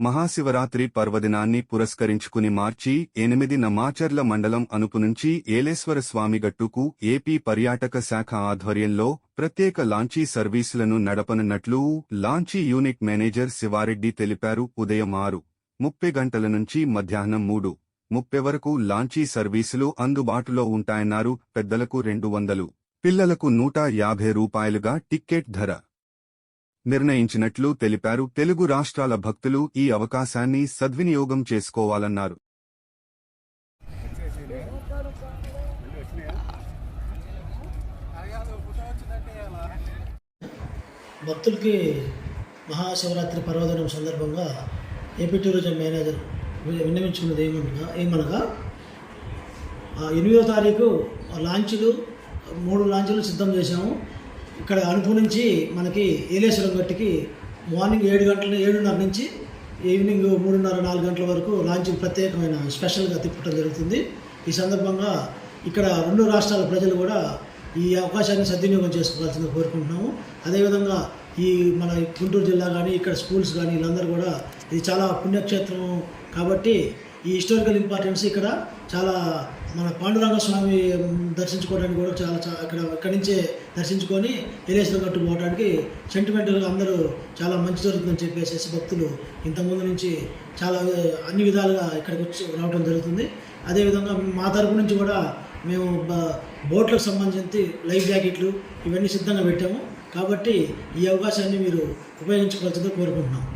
మహాశివరాత్రి పర్వదినాన్ని పురస్కరించుకుని మార్చి ఎనిమిదిన మాచర్ల మండలం అనుపు నుంచి ఏలేశ్వర స్వామిగట్టుకు ఏపీ పర్యాటక శాఖ ఆధ్వర్యంలో ప్రత్యేక లాంచీ సర్వీసులను నడపనున్నట్లు లాంచీ యూనిట్ మేనేజర్ శివారెడ్డి తెలిపారు. ఉదయం ఆరు ముప్పై గంటల నుంచి మధ్యాహ్నం మూడు ముప్పై వరకు లాంచీ సర్వీసులు అందుబాటులో ఉంటాయన్నారు. పెద్దలకు రెండు వందలు పిల్లలకు నూట యాభై రూపాయలుగా టిక్కెట్ ధర నిర్ణయించినట్లు తెలిపారు. తెలుగు రాష్ట్రాల భక్తులు ఈ అవకాశాన్ని సద్వినియోగం చేసుకోవాలన్నారు. భక్తులకి మహాశివరాత్రి పర్వదినం సందర్భంగా ఏపీ టూరిజం మేనేజర్ విన్నవించుకున్నది ఏమనగా ఏమనగా ఎనిమిదో తారీఖు లాంచ్లు మూడు లాంచ్లు సిద్ధం చేశాము. ఇక్కడ అనుపు నుంచి మనకి ఏలేశ్వరం గట్టికి మార్నింగ్ ఏడు గంటల ఏడున్నర నుంచి ఈవినింగ్ మూడున్నర నాలుగు గంటల వరకు లాంచ్ ప్రత్యేకమైన స్పెషల్గా తిప్పటం జరుగుతుంది. ఈ సందర్భంగా ఇక్కడ రెండు రాష్ట్రాల ప్రజలు కూడా ఈ అవకాశాన్ని సద్వినియోగం చేసుకోవాల్సిందిగా కోరుకుంటున్నాము. అదేవిధంగా ఈ మన గుంటూరు జిల్లా కానీ ఇక్కడ స్కూల్స్ కానీ వీళ్ళందరూ కూడా ఇది చాలా పుణ్యక్షేత్రం కాబట్టి ఈ హిస్టారికల్ ఇంపార్టెన్స్ ఇక్కడ చాలా మన పాండురంగ స్వామి దర్శించుకోవడానికి కూడా చాలా అక్కడ ఇక్కడ ఇక్కడి నుంచే దర్శించుకొని ఎలేసిన గట్టు పోవడానికి సెంటిమెంటల్గా అందరూ చాలా మంచి జరుగుతుందని చెప్పేసి భక్తులు ఇంతకుముందు నుంచి చాలా అన్ని విధాలుగా ఇక్కడికి వచ్చి రావడం జరుగుతుంది. అదేవిధంగా మా తరపు నుంచి కూడా మేము బ- బోట్లకు సంబంధించి లైఫ్ జాకెట్లు ఇవన్నీ సిద్ధంగా పెట్టాము. కాబట్టి ఈ అవకాశాన్ని మీరు ఉపయోగించుకోవాల్సిందో కోరుకుంటున్నాం.